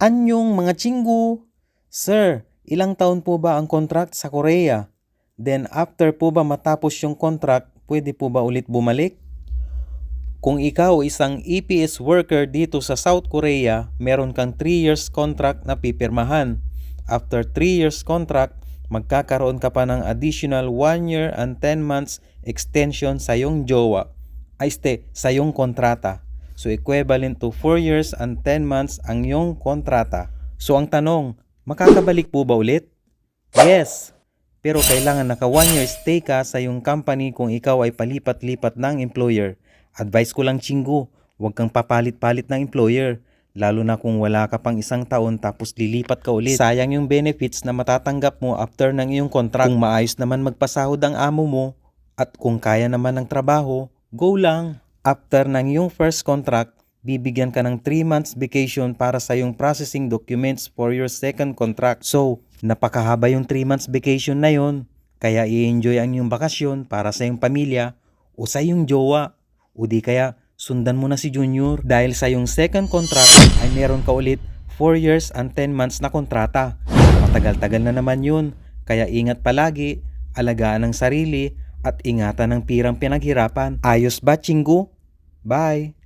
Anyong mga chinggu! Sir, ilang taon po ba ang contract sa Korea? Then after po ba matapos yung contract, pwede po ba ulit bumalik? Kung ikaw isang EPS worker dito sa South Korea, meron kang 3 years contract na pipirmahan. After 3 years contract, magkakaroon ka pa ng additional 1 year and 10 months extension sa iyong jowa. Ay ste, sa iyong kontrata. So equivalent to 4 years and 10 months ang iyong kontrata. So ang tanong, makakabalik po ba ulit? Yes! Pero kailangan naka 1 year stay ka sa iyong company kung ikaw ay palipat-lipat ng employer. Advice ko lang chinggo, huwag kang papalit-palit ng employer. Lalo na kung wala ka pang isang taon tapos lilipat ka ulit. Sayang yung benefits na matatanggap mo after ng iyong contract. Kung maayos naman magpasahod ang amo mo at kung kaya naman ng trabaho, go lang. After ng iyong first contract, bibigyan ka ng 3 months vacation para sa iyong processing documents for your second contract. So, napakahaba yung 3 months vacation na yon. Kaya i-enjoy ang iyong bakasyon para sa iyong pamilya o sa iyong jowa. O di kaya sundan mo na si Junior dahil sa iyong second contract ay meron ka ulit 4 years and 10 months na kontrata. Matagal-tagal na naman yun. Kaya ingat palagi, alagaan ang sarili at ingatan ng pirang pinaghirapan. Ayos ba, Chingu? Bye!